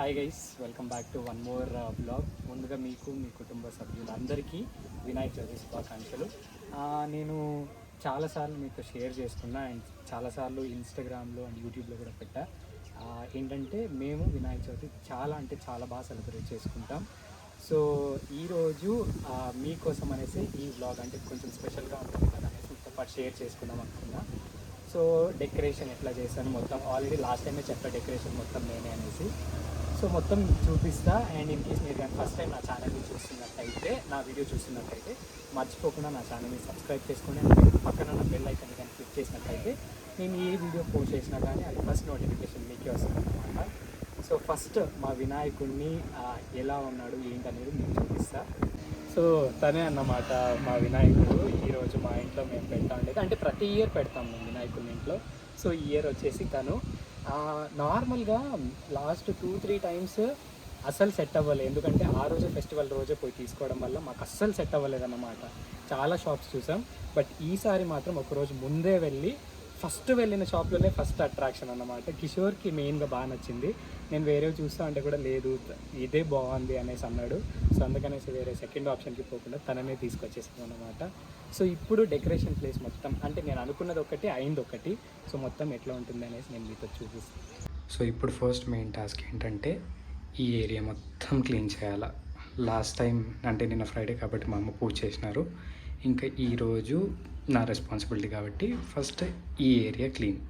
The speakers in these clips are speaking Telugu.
Hi guys welcome back to one more blog ముందుగా మీకు మీ కుటుంబ సభ్యులందరికీ వినాయక చవితి శుభాకాంక్షలు. నేను చాలాసార్లు మీతో షేర్ చేసుకున్నా అండ్ చాలాసార్లు ఇన్స్టాగ్రామ్లో అండ్ యూట్యూబ్లో కూడా పెట్టా. ఏంటంటే మేము వినాయక చవితి చాలా అంటే చాలా బాగా సెలబ్రేట్ చేసుకుంటాం. సో ఈరోజు మీకోసం అనేసి ఈ వ్లాగ్ అంటే కొంచెం స్పెషల్గా ఉంటుంది కదా అనేసి మీతో పాటు షేర్ చేసుకుందాం అనుకున్నా. సో డెకరేషన్ ఎట్లా చేశాను మొత్తం ఆల్రెడీ లాస్ట్ టైమే చెప్పా డెకరేషన్ మొత్తం నేనే అనేసి. సో మొత్తం చూపిస్తా. అండ్ ఇన్ కేస్ మీరు కానీ ఫస్ట్ టైం నా ఛానల్ని చూస్తున్నట్టయితే నా వీడియో చూస్తున్నట్టయితే మర్చిపోకుండా నా ఛానల్ని సబ్స్క్రైబ్ చేసుకోండి. పక్కన ఉన్న బెల్ ఐకన్ కానీ క్లిక్ చేసినట్టయితే నేను ఏ వీడియో పోస్ట్ చేసినా కానీ అది ఫస్ట్ నోటిఫికేషన్ మీకే వస్తుంది అనమాట సో ఫస్ట్ మా వినాయకుడిని ఎలా ఉన్నాడు ఏంటనేది మీకు చూపిస్తా. సో తనే అన్నమాట మా వినాయకుడు. ఈరోజు మా ఇంట్లో మేము పెడతా ఉండేది. అంటే ప్రతి ఇయర్ పెడతాం మేము ఇంట్లో. సో ఈ ఇయర్ వచ్చేసి తను నార్మల్గా లాస్ట్ టూ త్రీ టైమ్స్ అస్సలు సెట్ అవ్వలేదు. ఎందుకంటే ఆ రోజే ఫెస్టివల్ రోజే పోయి తీసుకోవడం వల్ల మాకు అస్సలు సెట్ అవ్వలేదు అన్నమాట చాలా షాప్స్ చూసాం. బట్ ఈసారి మాత్రం ఒకరోజు ముందే వెళ్ళి ఫస్ట్ వెళ్ళిన షాప్లోనే ఫస్ట్ అట్రాక్షన్ అన్నమాట. కిషోర్కి మెయిన్గా బాగా నచ్చింది. నేను వేరేవి చూస్తా అంటే కూడా లేదు ఇదే బాగుంది అనేసి అన్నాడు. సో అందుకనేసి వేరే సెకండ్ ఆప్షన్కి పోకుండా తననే తీసుకొచ్చేసాను అనమాట సో ఇప్పుడు డెకరేషన్ ప్లేస్ మొత్తం అంటే నేను అనుకున్నది ఒకటి అయింది ఒకటి. సో మొత్తం ఎట్లా ఉంటుంది అనేసి నేను మీతో చూపిస్తాను. సో ఇప్పుడు ఫస్ట్ మెయిన్ టాస్క్ ఏంటంటే ఈ ఏరియా మొత్తం క్లీన్ చేయాలా. లాస్ట్ టైం అంటే నిన్న ఫ్రైడే కాబట్టి మా అమ్మ పూజ చేసినారు. ఇంకా ఈరోజు నా రెస్పాన్సిబిలిటీ కాబట్టి ఫస్ట్ ఈ ఏరియా క్లీన్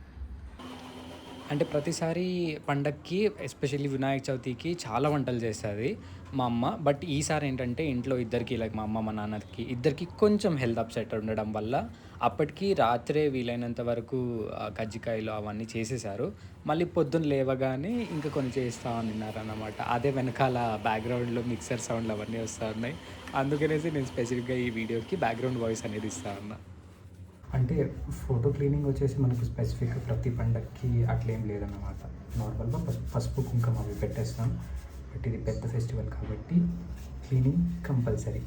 అంటే ప్రతిసారి పండక్కి ఎస్పెషల్లీ వినాయక చవితికి చాలా వంటలు చేస్తుంది మా అమ్మ. బట్ ఈసారి ఏంటంటే ఇంట్లో ఇద్దరికి లైక్ మా అమ్మ మా నాన్నకి ఇద్దరికి కొంచెం హెల్త్ అప్సెట్ ఉండడం వల్ల అప్పటికి రాత్రే వీలైనంత వరకు కజ్జికాయలు అవన్నీ చేసేసారు మళ్ళీ పొద్దున్న లేవగానే ఇంకా కొన్ని చేస్తా అన్నమాట అదే వెనకాల బ్యాక్గ్రౌండ్లో మిక్సర్ సౌండ్లు అవన్నీ వస్తూ ఉన్నాయి. అందుకనేసి నేను స్పెసిఫిక్గా ఈ వీడియోకి బ్యాక్గ్రౌండ్ వాయిస్ అనేది ఇస్తా ఉన్నా అంటే ఫోటో క్లీనింగ్ వచ్చేసి మనకు స్పెసిఫిక్ ప్రతి పండక్కి అట్లేం లేదన్నమాట. నార్మల్గా పసుపు పసుపు కుంకుమ అవి పెట్టేస్తాం. బట్ ఇది పెద్ద ఫెస్టివల్ కాబట్టి క్లీనింగ్ కంపల్సరీ.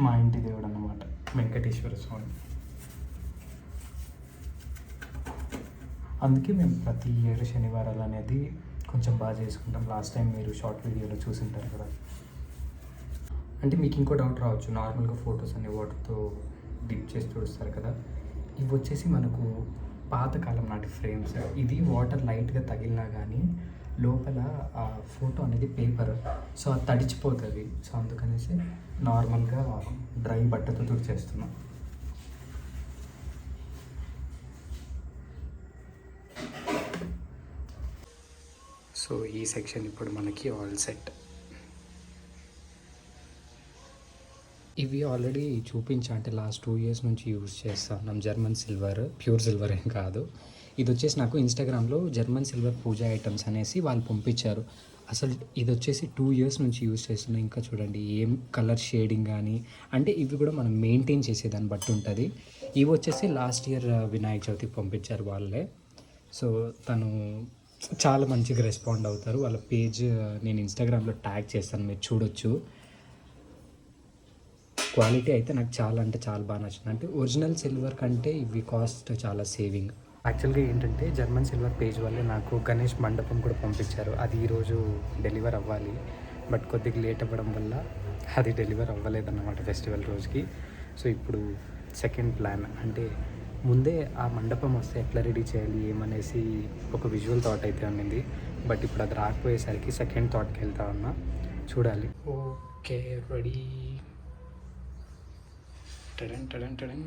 మా ఇంటి దేవుడు అన్నమాట వెంకటేశ్వర స్వామి. అందుకే మేము ప్రతి ఏడు శనివారాలు అనేది కొంచెం బాగా చేసుకుంటాం. లాస్ట్ టైం మీరు షార్ట్ వీడియోలో చూసింటారు కదా. అంటే మీకు ఇంకో డౌట్ రావచ్చు. నార్మల్గా ఫొటోస్ అనే వాటర్తో డిప్ చేసి చూస్తారు కదా. ఇవి వచ్చేసి మనకు పాతకాలం నాటి ఫ్రేమ్స్ ఇది వాటర్ లైట్గా తగిలినా కానీ లోపల ఆ ఫోటో అనేది పేపర్. సో అది తడిచిపోతుంది. సో అందుకనేసి నార్మల్గా డ్రై బట్టతో తుడిచేస్తున్నాం సో ఈ సెక్షన్ ఇప్పుడు మనకి ఆల్ సెట్. ఇవి ఆల్రెడీ చూపించా అంటే లాస్ట్ టూ ఇయర్స్ నుంచి యూజ్ చేస్తాం. జర్మన్ సిల్వర్ ప్యూర్ సిల్వర్ ఏం కాదు. ఇది వచ్చేసి నాకు ఇన్స్టాగ్రామ్లో జర్మన్ సిల్వర్ పూజ ఐటమ్స్ అనేసి వాళ్ళు పంపించారు. అసలు ఇది వచ్చేసి టూ ఇయర్స్ నుంచి యూజ్ చేస్తున్నా. ఇంకా చూడండి ఏం కలర్ షేడింగ్ కానీ అంటే ఇవి కూడా మనం మెయింటైన్ చేసేదాన్ని బట్టి ఉంటుంది. ఇవి వచ్చేసి లాస్ట్ ఇయర్ వినాయక చవితికి పంపించారు వాళ్ళే. సో తను చాలా మంచిగా రెస్పాండ్ అవుతారు. వాళ్ళ పేజ్ uh, నేను ఇన్స్టాగ్రామ్లో ట్యాగ్ చేస్తాను మీరు చూడొచ్చు. క్వాలిటీ అయితే నాకు చాలా అంటే చాలా బాగా నచ్చింది. అంటే ఒరిజినల్ సిల్వర్ కంటే ఇవి కాస్ట్ చాలా సేవింగ్ యాక్చువల్గా ఏంటంటే జర్మన్ సిల్వర్ పేజ్ వల్లే నాకు గణేష్ మండపం కూడా పంపించారు. అది ఈరోజు డెలివర్ అవ్వాలి. బట్ కొద్దిగా లేట్ అవ్వడం వల్ల అది డెలివర్ అవ్వలేదన్నమాట ఫెస్టివల్ రోజుకి. సో ఇప్పుడు సెకండ్ ప్లాన్ అంటే ముందే ఆ మండపం వస్తే ఎట్లా రెడీ చేయాలి ఏమనేసి ఒక విజువల్ థాట్ అయితే ఉండింది. బట్ ఇప్పుడు అది రాకపోయేసరికి సెకండ్ థాట్కి వెళ్తా ఉన్నా. చూడాలి. ఓకే రెడీ టడన్ టడన్ టడన్.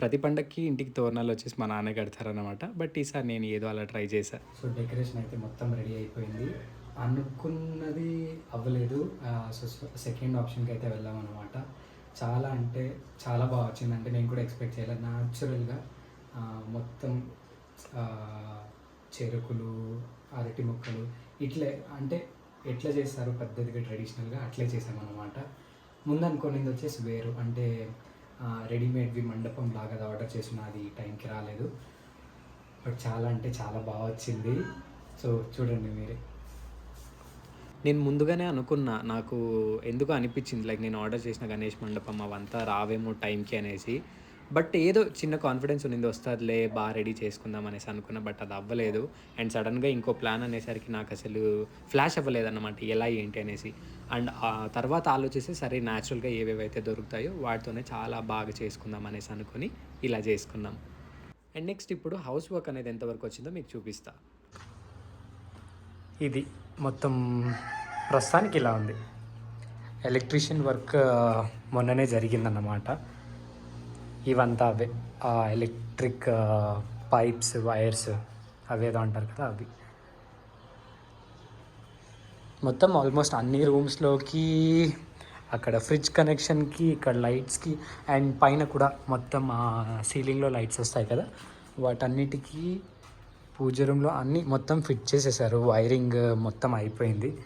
ప్రతి పండక్కి ఇంటికి తోరణాలు వచ్చేసి మా నాన్న కడతారనమాట బట్ ఈసారి నేను ఏదో అలా ట్రై చేశా. సో డెకరేషన్ అయితే మొత్తం రెడీ అయిపోయింది. అనుకున్నది అవ్వలేదు. సో సెకండ్ ఆప్షన్కి అయితే వెళ్ళామన్నమాట. చాలా అంటే చాలా బాగా వచ్చింది. అంటే నేను కూడా ఎక్స్పెక్ట్ చేయలేదు న్యాచురల్గా మొత్తం చెరుకులు అరటి మొక్కలు ఇట్లే అంటే ఎట్లా చేస్తారు? పద్ధతిగా ట్రెడిషనల్గా అట్లే చేసామన్నమాట ముందు అనుకునేది వచ్చేసి వేరు. అంటే రెడీమేడ్వి మండపం లాగా అది ఆర్డర్ చేసిన అది టైంకి రాలేదు. బట్ చాలా అంటే చాలా బాగా వచ్చింది. సో చూడండి మీరే. నేను ముందుగానే అనుకున్నా నాకు ఎందుకు అనిపించింది? లైక్ నేను ఆర్డర్ చేసిన గణేష్ మండపం అవంతా రావేమో టైంకి అనేసి. బట్ ఏదో చిన్న కాన్ఫిడెన్స్ ఉన్నింది వస్తుందిలే బాగా రెడీ చేసుకుందాం అనేసి అనుకున్నా బట్ అది అవ్వలేదు. అండ్ సడన్గా ఇంకో ప్లాన్ అనేసరికి నాకు అసలు ఫ్లాష్ అవ్వలేదు అన్నమాట ఎలా ఏంటి అనేసి. అండ్ ఆ తర్వాత ఆలోచిస్తే సరే న్యాచురల్గా ఏవేవైతే దొరుకుతాయో వాటితోనే చాలా బాగా చేసుకుందాం అనేసి అనుకుని ఇలా చేసుకున్నాం. అండ్ నెక్స్ట్ ఇప్పుడు హౌస్ వర్క్ అనేది ఎంతవరకు వచ్చిందో మీకు చూపిస్తా. ఇది మొత్తం ప్రస్తుతానికి ఇలా ఉంది. ఎలక్ట్రీషియన్ వర్క్ మొన్ననే జరిగిందన్నమాట. ఇవంతా అవే. ఆ ఎలక్ట్రిక్ పైప్స్ వైర్స్ అవేదో అంటారు కదా అవి. మొత్తం ఆల్మోస్ట్ అన్ని రూమ్స్లోకి అక్కడ ఫ్రిడ్జ్ కనెక్షన్కి ఇక్కడ లైట్స్కి అండ్ పైన కూడా మొత్తం సీలింగ్లో లైట్స్ వస్తాయి కదా. వాటన్నిటికీ పూజ రూమ్లో అన్నీ మొత్తం ఫిట్ చేసేసారు. వైరింగ్ మొత్తం అయిపోయింది.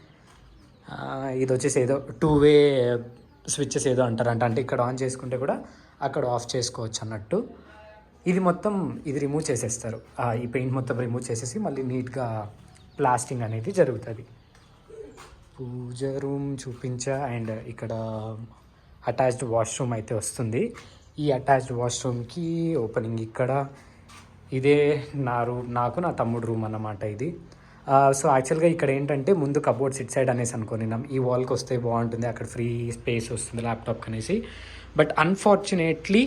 ఇది వచ్చేసి ఏదో టూ వే స్విచ్చెస్ ఏదో అంటారంట. అంటే ఇక్కడ ఆన్ చేసుకుంటే కూడా అక్కడ ఆఫ్ చేసుకోవచ్చు అన్నట్టు. ఇది మొత్తం ఇది రిమూవ్ చేసేస్తారు. ఈ పెయింట్ మొత్తం రిమూవ్ చేసేసి మళ్ళీ నీట్గా ప్లాస్టింగ్ అనేది జరుగుతుంది. పూజ రూమ్ చూపించా అండ్ ఇక్కడ అటాచ్డ్ వాష్రూమ్ అయితే వస్తుంది. ఈ అటాచ్డ్ వాష్రూమ్కి ఓపెనింగ్ ఇక్కడ. ఇదే నా రూమ్ నాకు నా తమ్ముడు రూమ్ అన్నమాట ఇది. సో యాక్చువల్గా ఇక్కడ ఏంటంటే ముందు కబోర్డ్స్ ఇట్ సైడ్ అనేసి అనుకున్నాం ఈ వాల్కి వస్తే బాగుంటుంది. అక్కడ ఫ్రీ స్పేస్ వస్తుంది ల్యాప్టాప్ అనేసి బట్ అన్ఫార్చునేట్లీ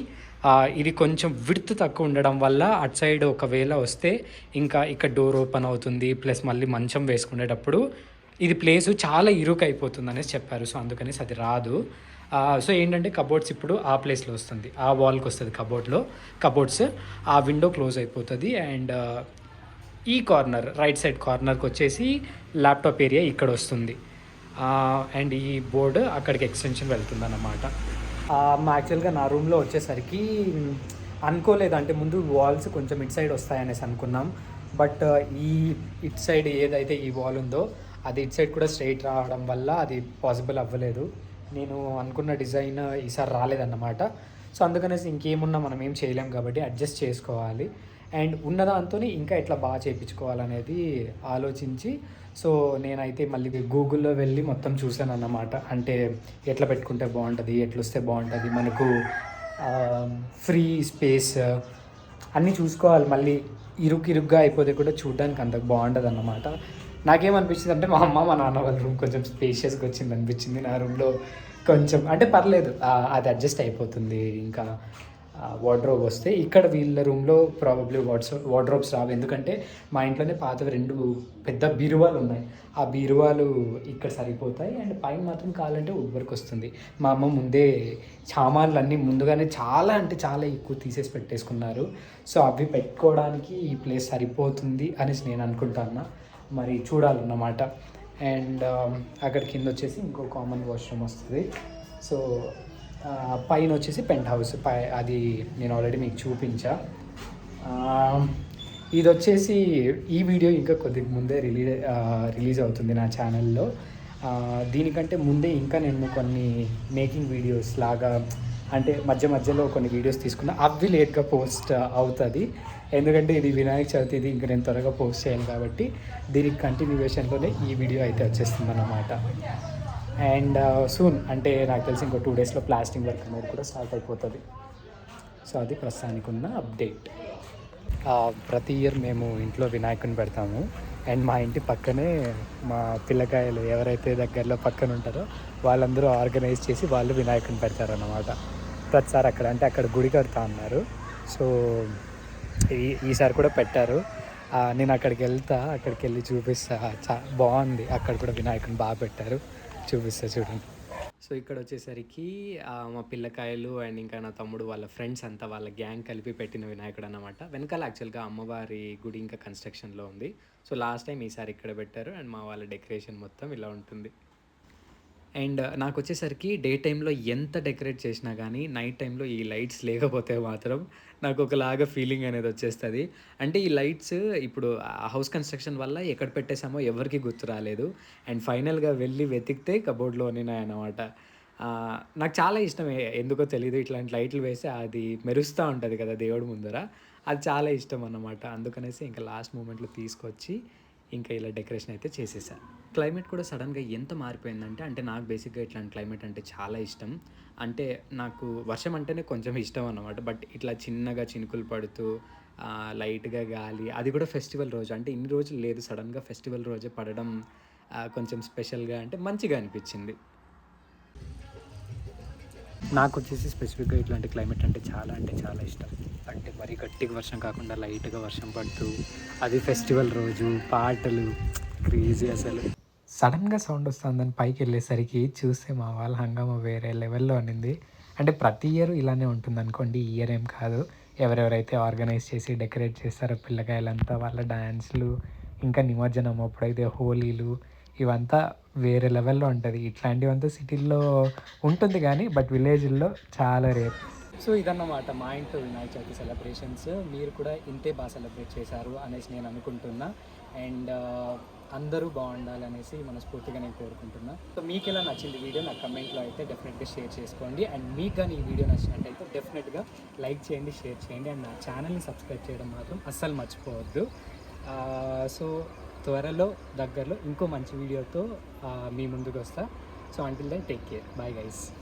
ఇది కొంచెం విడ్త్ తక్కువ ఉండడం వల్ల అటు సైడ్ ఒకవేళ వస్తే ఇంకా ఇక్కడ డోర్ ఓపెన్ అవుతుంది ప్లస్ మళ్ళీ మంచం వేసుకునేటప్పుడు ఇది ప్లేస్ చాలా ఇరుకైపోతుంది అనేసి చెప్పారు. సో అందుకనేసి అది రాదు. సో ఏంటంటే కబోర్డ్స్ ఇప్పుడు ఆ ప్లేస్లో వస్తుంది. ఆ వాల్కి వస్తుంది కబోర్డ్లో. కబోర్డ్స్ ఆ విండో క్లోజ్ అయిపోతుంది అండ్ ఈ కార్నర్ రైట్ సైడ్ కార్నర్కి వచ్చేసి ల్యాప్టాప్ ఏరియా ఇక్కడ వస్తుంది. అండ్ ఈ బోర్డు అక్కడికి ఎక్స్టెన్షన్ వెళ్తుంది అన్నమాట యాక్చువల్గా నా రూమ్లో వచ్చేసరికి అనుకోలేదు. అంటే ముందు వాల్స్ కొంచెం ఇట్ సైడ్ వస్తాయనేసి అనుకున్నాం. బట్ ఈ ఇట్ సైడ్ ఏదైతే ఈ వాల్ ఉందో అది ఇట్ సైడ్ కూడా స్ట్రైట్ రావడం వల్ల అది పాసిబుల్ అవ్వలేదు. నేను అనుకున్న డిజైన్ ఈసారి రాలేదన్నమాట. సో అందుకనేసి ఇంకేమున్నా మనం ఏం చేయలేం కాబట్టి అడ్జస్ట్ చేసుకోవాలి. అండ్ ఉన్న దాంతో ఇంకా ఎట్లా బాగా చేయించుకోవాలనేది ఆలోచించి సో నేనైతే మళ్ళీ గూగుల్లో వెళ్ళి మొత్తం చూశాను అన్నమాట అంటే ఎట్లా పెట్టుకుంటే బాగుంటుంది ఎట్లా వస్తే బాగుంటుంది మనకు ఫ్రీ స్పేస్ అన్నీ చూసుకోవాలి. మళ్ళీ ఇరుకు ఇరుగ్గా అయిపోతే కూడా చూడడానికి అంత బాగుంటుంది అన్నమాట నాకేమనిపించింది అంటే మా అమ్మ మా నాన్న వాళ్ళ రూమ్ కొంచెం స్పేషియస్గా వచ్చింది అనిపించింది. నా రూమ్లో కొంచెం అంటే పర్లేదు అది అడ్జస్ట్ అయిపోతుంది. ఇంకా వార్డ్రోబ్ వస్తే ఇక్కడ వీళ్ళ రూమ్లో ప్రాబబ్లీ వాట్స్ వార్డ్రోబ్స్ రావు. ఎందుకంటే మా ఇంట్లోనే పాత రెండు పెద్ద బీరువాలు ఉన్నాయి. ఆ బీరువాలు ఇక్కడ సరిపోతాయి. అండ్ పైన మాత్రం కావాలంటే వుడ్ వర్క్ వస్తుంది. మా అమ్మ ముందే సామాన్లు అన్నీ ముందుగానే చాలా అంటే చాలా ఎక్కువ తీసేసి పెట్టేసుకున్నారు. సో అవి పెట్టుకోవడానికి ఈ ప్లేస్ సరిపోతుంది అనేసి నేను అనుకుంటాను మరి చూడాలన్నమాట. అండ్ అక్కడ కింద వచ్చేసి ఇంకో కామన్ వాష్రూమ్ వస్తుంది. సో పైన వచ్చేసి పెంట్ హౌస్. పై అది నేను ఆల్రెడీ మీకు చూపించా. ఇది వచ్చేసి ఈ వీడియో ఇంకా కొద్దిగా ముందే రిలీజ్ రిలీజ్ అవుతుంది నా ఛానల్లో. దీనికంటే ముందే ఇంకా నేను కొన్ని మేకింగ్ వీడియోస్ లాగా అంటే మధ్య మధ్యలో కొన్ని వీడియోస్ తీసుకున్నా అవి లేట్గా పోస్ట్ అవుతుంది. ఎందుకంటే ఇది వినాయక చవితి ఇది ఇంకా నేను త్వరగా పోస్ట్ చేయాలి కాబట్టి దీనికి కంటిన్యూవేషన్లోనే ఈ వీడియో అయితే వచ్చేస్తుంది అన్నమాట అండ్ uh, సూన్ అంటే నాకు తెలిసి ఇంకో టూ డేస్లో ప్లాస్టింగ్ వర్క్ అనేది కూడా స్టార్ట్ అయిపోతుంది. సో అది ప్రస్తుతానికి ఉన్న అప్డేట్ ప్రతి ఇయర్ మేము ఇంట్లో వినాయకుని పెడతాము. అండ్ మా ఇంటి పక్కనే మా పిల్లకాయలు ఎవరైతే దగ్గరలో పక్కన ఉంటారో వాళ్ళందరూ ఆర్గనైజ్ చేసి వాళ్ళు వినాయకుని పెడతారన్నమాట. ప్రతిసారి అక్కడ అంటే అక్కడ గుడి కడతా అన్నారు సో ఈ ఈసారి కూడా పెట్టారు. నేను అక్కడికి వెళ్తా అక్కడికి వెళ్ళి చూపిస్తా. చా బాగుంది. అక్కడ కూడా వినాయకుని బాగా పెట్టారు. చూపిస్తా చూడండి. సో ఇక్కడ వచ్చేసరికి మా పిల్లకాయలు అండ్ ఇంకా నా తమ్ముడు వాళ్ళ ఫ్రెండ్స్ అంతా వాళ్ళ గ్యాంగ్ కలిపి పెట్టిన వినాయకుడు అనమాట వెనకాల యాక్చువల్గా అమ్మవారి గుడి ఇంకా కన్స్ట్రక్షన్లో ఉంది. సో లాస్ట్ టైం ఈసారి ఇక్కడ పెట్టారు అండ్ మా వాళ్ళ డెకరేషన్ మొత్తం ఇలా ఉంటుంది. అండ్ నాకు వచ్చేసరికి డే టైంలో ఎంత డెకరేట్ చేసినా కానీ నైట్ టైంలో ఈ లైట్స్ లేకపోతే మాత్రం నాకు ఒకలాగా ఫీలింగ్ అనేది వచ్చేస్తుంది. అంటే ఈ లైట్స్ ఇప్పుడు హౌస్ కన్స్ట్రక్షన్ వల్ల ఎక్కడ పెట్టేసామో ఎవరికి గుర్తు రాలేదు. అండ్ ఫైనల్గా వెళ్ళి వెతికితే కబోర్డ్లో ఉన్నాయన్నమాట నాకు చాలా ఇష్టం ఎందుకో తెలియదు ఇట్లాంటి లైట్లు వేస్తే అది మెరుస్తూ ఉంటుంది కదా దేవుడి ముందర. అది చాలా ఇష్టం అన్నమాట. అందుకనేసి ఇంకా లాస్ట్ మూమెంట్లో తీసుకొచ్చి ఇంకా ఇలా డెకరేషన్ అయితే చేసేసాను క్లైమేట్ కూడా సడన్గా ఎంత మారిపోయిందంటే అంటే నాకు బేసిక్గా ఇట్లాంటి క్లైమేట్ అంటే చాలా ఇష్టం. అంటే నాకు వర్షం అంటేనే కొంచెం ఇష్టం అన్నమాట. బట్ ఇట్లా చిన్నగా చినుకులు పడుతూ లైట్గా గాలి అది కూడా ఫెస్టివల్ రోజు. అంటే ఇన్ని రోజులు లేదు సడన్గా ఫెస్టివల్ రోజే పడడం కొంచెం స్పెషల్గా అంటే మంచిగా అనిపించింది. నాకు వచ్చేసి స్పెసిఫిక్గా ఇట్లాంటి క్లైమేట్ అంటే చాలా అంటే చాలా ఇష్టం. అంటే మరీ గట్టిగా వర్షం కాకుండా లైట్గా వర్షం పడుతూ అది ఫెస్టివల్ రోజు పాటలు క్రేజీ అసలు. సడన్గా సౌండ్ వస్తుందని పైకి వెళ్ళేసరికి చూస్తే మా వాళ్ళ హంగామా వేరే లెవెల్లో అనింది. అంటే ప్రతి ఇయర్ ఇలానే ఉంటుంది అనుకోండి ఈ ఇయర్ ఏం కాదు. ఎవరెవరైతే ఆర్గనైజ్ చేసి డెకరేట్ చేస్తారో పిల్లకాయలంతా వాళ్ళ డ్యాన్స్లు ఇంకా నిమజ్జనం అప్పుడైతే హోలీలు ఇవంతా వేరే లెవెల్లో ఉంటుంది. ఇట్లాంటివంతా సిటీల్లో ఉంటుంది కానీ బట్ విలేజ్లో చాలా రేర్. సో ఇదన్నమాట మా ఇంట్లో వినాయక చవితి సెలబ్రేషన్స్ మీరు కూడా ఇంతే బాగా సెలబ్రేట్ చేశారు అనేసి నేను అనుకుంటున్నా. అండ్ అందరూ బాగుండాలి అనేసి మనస్ఫూర్తిగా నేను కోరుకుంటున్నా. సో మీకు ఎలా నచ్చింది వీడియో నా కమెంట్లో అయితే డెఫినెట్గా షేర్ చేసుకోండి. అండ్ మీకు కానీ ఈ వీడియో నచ్చినట్టయితే డెఫినెట్గా లైక్ చేయండి షేర్ చేయండి. అండ్ నా ఛానల్ని సబ్స్క్రైబ్ చేయడం మాత్రం అస్సలు మర్చిపోవద్దు. సో త్వరలో దగ్గరలో ఇంకో మంచి వీడియోతో మీ ముందుకు వస్తా. So until then take care bye guys